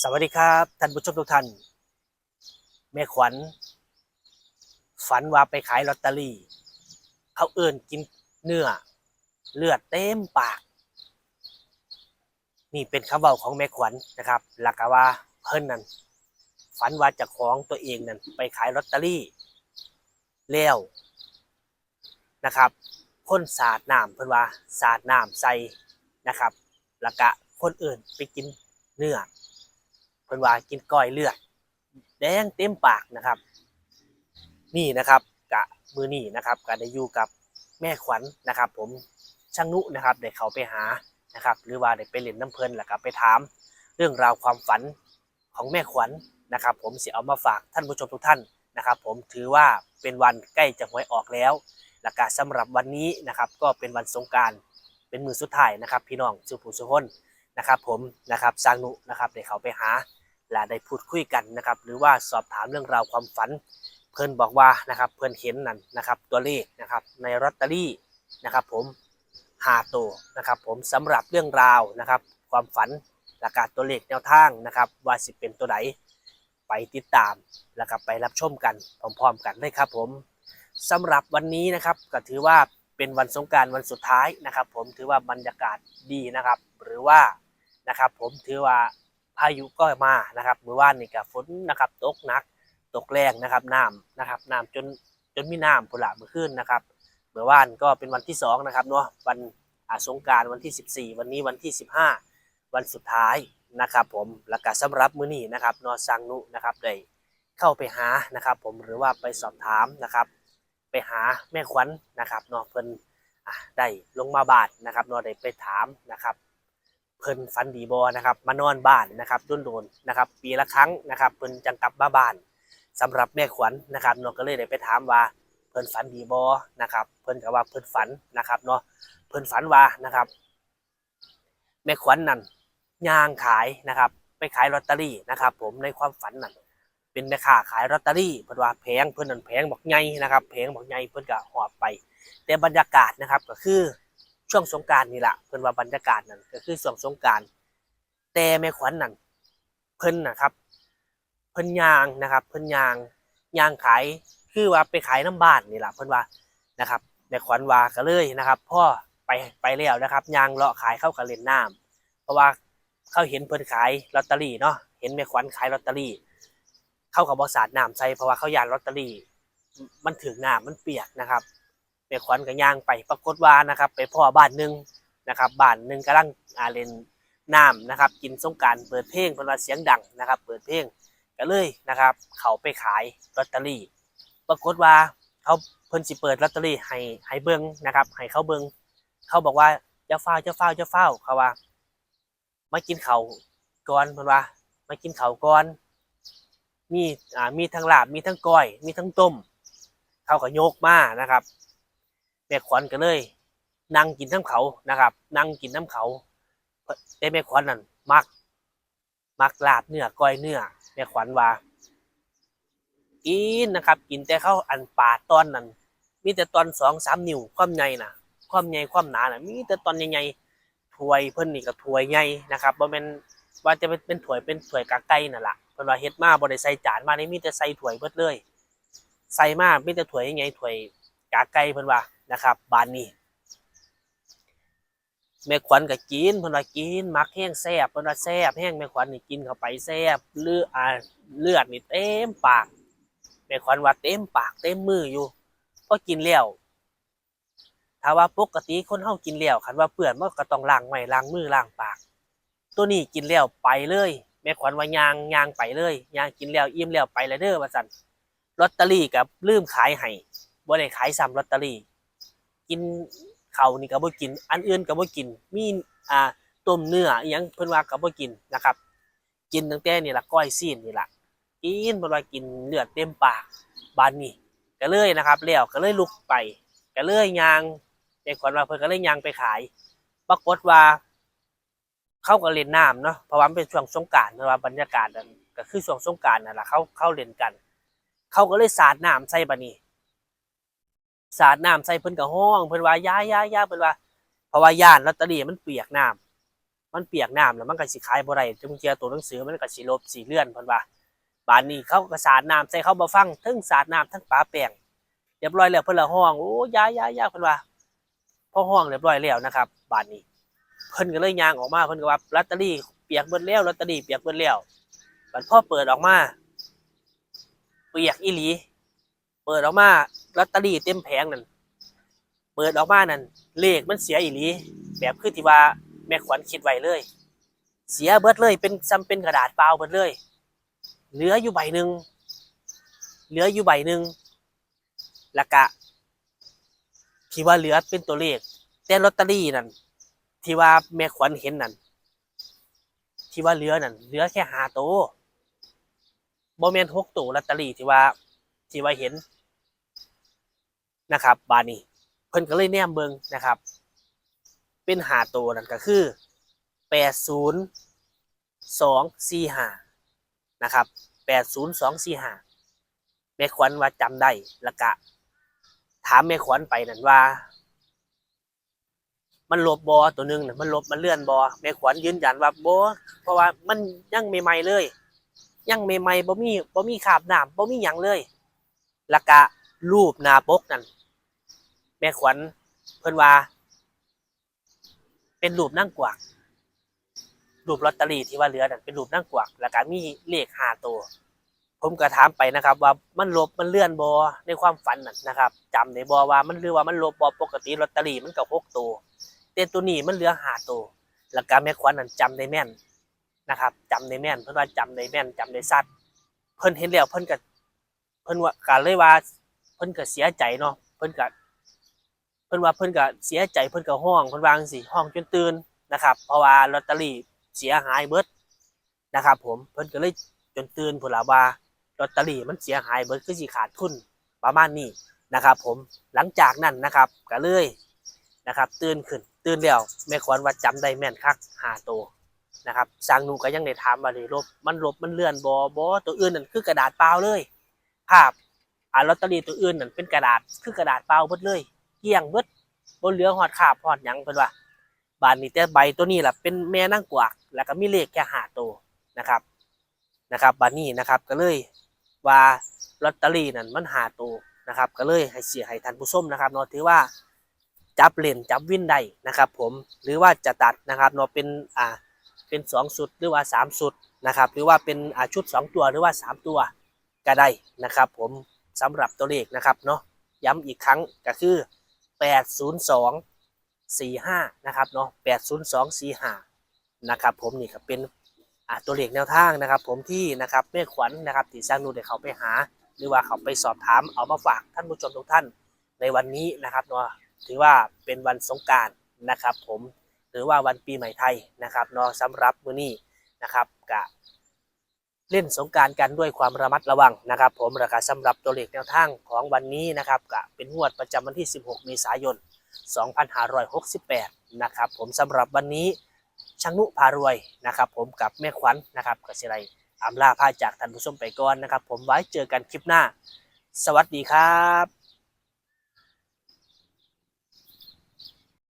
สวัสดีครับท่านผู้ชมทุกท่านแม่ขวัญ ฝันว่าไปขายลอตเตอรี่ เขาเอื่นกินเนื้อ เลือดเต็มปาก นี่เป็นคำเว้าของแม่ขวัญนะครับหลักว่าเพิ่นนั่นฝันว่าจะของตัวเองนั่นไปขายลอตเตอรี่แล้วนะครับคนสาดน้ำเพิ่นว่าสาดน้ำใส่นะครับแล้วก็คนอื่นไปกินเนื้อ เพิ่นว่ากินก้อยเลือด แดงเต็มปากนะครับ นี่นะครับกะมือนี่นะครับก็ได้อยู่กับแม่ขวัญนะครับ ผมช่างนุนะครับได้เขาไปหานะครับ หรือว่าได้ไปเล่นน้ำเพลินแล้วก็ไปถาม เรื่องราวความฝันของแม่ขวัญนะครับ ผมสิเอามาฝากท่านผู้ชมทุกท่านนะครับ ผมถือว่าเป็นวันใกล้จะหวยออกแล้วแล้วก็สำหรับวันนี้นะครับ ก็เป็นวันสงการเป็นมือสุดท้ายนะครับ พี่น้องสุภูสุพนนะครับ ผมนะครับสร้างนุนะครับได้เขาไปหา และได้พูดคุยกันนะครับ หรือว่าสอบถามเรื่องราวความฝัน เพื่อนบอกว่านะครับเพื่อนเห็นนั่นนะครับ ตัวเลขนะครับในลอตเตอรี่นะครับผมหาตัวนะครับ ผมสำหรับเรื่องราวนะครับ ความฝันและการตัวเลขแนวทางนะครับ ว่าสิเป็นตัวไหนไปติดตามแล้วก็ไปรับชมกันพร้อมๆกันเลยครับ ผมสำหรับวันนี้นะครับก็ถือว่าเป็นวันสงการวันสุดท้ายนะครับ ผมถือว่าบรรยากาศดีนะครับ หรือว่านะครับ ผมถือว่า พายุก็มานะครับเมื่อวานนี่ก็ฝนนะครับตกหนักตกแรงนะครับน้ำนะครับน้ำจนจนมีน้ำพุ่นละเมื่อคืนนะครับเมื่อวานก็เป็นวันที่สองนะครับเนาะวันอาสงการวันที่ 14 วันนี้วันที่ 15 วันสุดท้ายนะครับผมแล้วก็สำหรับมื้อนี้นะครับนอสังนุนะครับได้เข้าไปหานะครับผมหรือว่าไปสอบถามนะครับ ไปหาแม่ขวัญนะครับนาะเพิ่นได้ลงมาบาทนะครับนาะได้ไปถามนะครับ เพิ่นฝันดีบอนะครับมานอนบ้านนะครับโดนๆนะครับ ปีละครั้งนะครับเพิ่นจังกลับมาบ้านสำหรับแม่ขวัญนะครับเนาะก็เลยได้ไปถามว่าเพิ่นฝันดีบอนะครับ เพิ่นก็ว่าเพิ่นฝันนะครับเนาะเพิ่นฝันว่านะครับ แม่ขวัญนั่นย่างขายนะครับ ไปขายลอตเตอรี่นะครับ ผมในความฝันนั่นเป็นแม่ค้าขายลอตเตอรี่เพิ่นว่าแพงเพิ่นนั่นแพงบอกใหญ่นะครับแพงบอกใหญ่เพิ่นก็หอบไป แต่บรรยากาศนะครับก็คือ ช่วงสงการนี่แหละเพิ่นว่าบรรยากาศนั่นก็คือช่วงสงการแต่แม่ขวัญนั่นเพิ่นนะครับ เพิ่นยางนะครับ เพิ่นยางยางขายคือว่าไปขายน้ำบ้านนี่แหละเพิ่นว่านะครับแม่ขวัญว่าก็เลยนะครับพ่อไปไปแล้วนะครับยางเลาะขายเข้ากับเล่นน้ำเพราะว่าเขาเห็นเพิ่นขายลอตเตอรี่เนาะเห็นแม่ขวัญขายลอตเตอรี่ เข้ากับบอสาดน้ำใส่เพราะว่าเขายานลอตเตอรี่ มันถึงน้ำมันเปียกนะครับ ไปขวัญกับย่างไปปรากฏว่านะครับ ไปพ่อบ้านหนึ่งนะครับบ้านหนึ่งกำลังอาเลนน้ำนะครับ กินสงการเปิดเพลงเป็นว่าเสียงดังนะครับ เปิดเพลงก็เลยนะครับ เขาไปขายลอตเตอรี่ ปรากฏว่าเขาเพิ่นสิเปิดลอตเตอรี่ให้ให้เบิ้งนะครับให้เขาเบิ้งเขาบอกว่าจะเฝ้าจะเฝ้าจะเฝ้าเขาว่ามากินเขาก่อนเพิ่นว่ามากินเขาก่อน มีอ่ามีทั้งลาบมีทั้งก้อย มีทั้งต้มเขาก็โยกมานะครับ แม่ขวัญก็เลยนั่งกินน้ำเขานะครับ นั่งกินน้ำเขาแต่แม่ขวัญนั่นมัก มักลาบเนื้อก้อยเนื้อแม่ขวัญว่ากินนะครับ กินแต่เข้าอันป่าตอนนั้นมีแต่ตอนสองสามนิ้วความใหญ่น่ะความใหญ่ความหนาน่ะมีแต่ตอนใหญ่ๆถวยเพิ่นนี่ก็ถวยใหญ่นะครับบ่แม่นว่าจะเป็นเป็นถวยเป็นถวยกะไก่นั่นล่ะเพิ่นว่าเฮ็ดมาบ่ได้ใส่จานมานี่มีแต่ใส่ถวยเบิดเลย ใส่มามีแต่ถวยใหญ่ถวยกะไก่เพิ่นว่า นะครับบานนี้แม่ขวัญก็กินเพิ่นว่ากินมักแห้งแซ่บเพิ่นว่าแซ่บแห้งแม่ขวัญนี่กินเข้าไปแซ่บเลือดอ่าเลือดนี่เต็มปากแม่ขวัญว่าเต็มปากเต็มมืออยู่พอกินแล้วถ้าว่าปกติคนเฮากินแล้วคันว่าเปื้อนมันก็ต้องล้างไม้ล้างมือล้างปาก ตัวนี้กินแล้วไปเลย แม่ขวัญว่ายางยางไปเลยยางกินแล้วอิ่มแล้วไปเลยเด้อว่าซั่นลอตเตอรี่กับลืมขายให้บ่ได้ขายซ้ำลอตเตอรี่ กินเขานี่ก็บ่กิน อันอื่นก็บ่กิน มีอ่าต้มเนื้ออยังเพิ่นว่าก็บ่กินนะครับ กินตั้งแต่นี่ล่ะก้อยซีนนี่ล่ะกินเพิ่นว่ากินเลือดเต็มปากบานนี้ก็เลยนะครับแล้วก็เลยลุกไปก็เลยยางในขวัญว่าเพิ่นก็เลยยางไปขาย ปรากฏว่า เขาก็เล่นน้ำเนาะเพราะว่ามันเป็นช่วงสงกรารเพราะว่าบรรยากาศนั่นก็คือช่วงสงกรารนั่นแหละเขาเขาเล่นกัน เขาก็เลยสาดน้ำใส่บัดนี้ สาดน้ำใส่เพิ่นก็ห้อง เพิ่นว่าย่าย่าย่าเพิ่นว่าเพราะว่าย่านลอตเตอรี่มันเปียกน้ำมันเปียกน้ำแล้วมันก็สิขายบ่ได้จังเทียตัวหนังสือมันก็สิลบสิเลื่อนเพิ่นว่าบานนี้เขาก็สาดน้ำใส่เขาบ่ฟังทั้งสาดน้ำทั้งปาแป้งเรียบร้อยแล้วเพิ่นละห้องโอ้ยายายาเพิ่นว่าพอห้องเรียบร้อยแล้วนะครับ บานนี้ เพิ่นก็เลยยางออกมาเพิ่นก็ว่าลอตเตอรี่เปียกเบิดแล้วลอตเตอรี่เปียกเบิดแล้วบัดพอเปิดออกมาเปียกอีหลี เปิดออกมา ลอตเตอรี่เต็มแผงนั่นเปิดออกมานั่นเลขมันเสียอีหลีแบบคือที่ว่าแม่ขวัญคิดไว้เลย เสียเบิดเลยเป็นซ้ำเป็นกระดาษเปล่าเบิดเลย เหลืออยู่ใบหนึ่งเหลืออยู่ใบหนึ่งล้วก็ที่ว่าเหลือเป็นตัวเลข แต่ลอตเตอรี่นั่นที่ว่าแม่ขวัญเห็นนั่นที่ว่าเหลือนั่นเหลือแค่หาโตวบ่แมนหกตัวลอตเตอรี่ที่ว่าที่ว่าเห็น นะครับบานี้เพิ่นก็เลยแนมเบิงนะครับ เป็นหาตัวนั่นก็คือแปดศูนย์สองสี่ห้านะครับแปดศูนย์สองสี่ห้าแม่ขวัญว่าจำได้ล้วก็ถามแม่ขวัญไปนั่นว่า มันลบบอตัวหนึ่งน่ะมันลบมันเลื่อนบอแม่ขวัญยืนยันว่าบอเพราะว่ามันยังใหม่ๆเลย ยังใหม่ๆบ่มีบ่มีขาบน้ำบ่มีหยังเลยล้วก็ รูปนาปกนั่นแม่ขวัญเพิ่นว่า เป็นรูปนั่งกวักรูปลอตเตอรี่ที่ว่าเหลือนั่นเป็นรูปนั่งกวัก แล้วก็มีเลขห้าตัว ผมก็ถามไปนะครับ ว่ามันลบมันเลื่อนบอในความฝันนั่นนะครับจำได้บอว่ามันหรือว่ามันลบบอปกติลอตเตอรี่มันก็หกตัวแต่ตัวนี้มันเหลือห้าตัวแล้วก็แม่ขวัญนั่นจำได้แม่นนะครับจำได้แม่น เพิ่นว่าจำได้แม่นจำได้ซัดเพิ่นเห็นแล้วเพิ่นก็เพิ่นว่าก็เลยว่า เพิ่นก็เสียใจเนาะเพิ่นก็เพิ่นว่าเพิ่นก็เสียใจเพิ่นก็ห้องเพิ่นวางสิห้องจนตื่นนะครับ เพราะว่าลอตเตอรี่เสียหายเบิดนะครับ ผมเพิ่นก็เลยจนตื่นพุ่นล่ะว่าลอตเตอรี่มันเสียหายเบิดคือสิขาดทุนประมาณนี้นะครับ ผมหลังจากนั้นนะครับก็เลยนะครับ ตื่นขึ้นตื่นแล้วแม่ขวัญว่าจำได้แม่นคักหาโตนะครับสร้างหนูก็ยังได้ถามว่าเลยลบมันลบมันเลื่อนบอบอตัวอื่นนั่นคือกระดาษเปล่าเลย ภาพ อ่าลอตเตอรี่ตัวอื่นนั่นเป็นกระดาษคือกระดาษเปล่าเบิดเลยเกลี้ยงเบิดบนเหลือหอดขาบหอดหยังเพิ่นว่าบานนี้แต่ใบตัวนี้ล่ะเป็นแม่นั่งกวักแล้วก็มีเลขแค่หาตัวนะครับนะครับบานนี้นะครับก็เลยว่าลอตเตอรี่นั่นมันหาตัวนะครับ ก็เลยให้เสียให้ท่านผู้ชมนะครับเนาะถือว่าจับเลนจับวินได้นะครับ ผมหรือว่าจะตัดนะครับเนาะเป็นอ่าเป็นสองสุดหรือว่าสามสุดนะครับ หรือว่าเป็นอ่าชุดสองตัวหรือว่าสามตัวก็ได้นะครับ ผม สำหรับตัวเลขนะครับเนาะย้ำอีกครั้งก็คือแปดศูนย์สองสี่ห้านะครับเนาะแปดศูนย์สองสี่ห้านะครับผมนี่ก็เป็นตัวเลขแนวทางนะครับ ผมที่นะครับแม่ขวัญนะครับที่สร้างนูเดี๋ยวเขาไปหา หรือว่าเขาไปสอบถามเอามาฝากท่านผู้ชมทุกท่านในวันนี้นะครับเนาะถือว่าเป็นวันสงการนะครับ ผมหรือว่าวันปีใหม่ไทยนะครับเนาะสำหรับมื้อนี้นะครับกะ เล่นสงการกันด้วยความระมัดระวังนะครับ ผมราคาสำหรับตัวเลขแนวทางของวันนี้นะครับก็เป็นงวดประจำวันที่ 16 เมษายน 2568 นะครับผมสำหรับวันนี้ช่างนุพารวยนะครับ ผมกับแม่ขวัญนะครับกับสิไรอำลาพาจากท่านผู้ชมไปก่อนนะครับ ผมไว้เจอกันคลิปหน้า สวัสดีครับ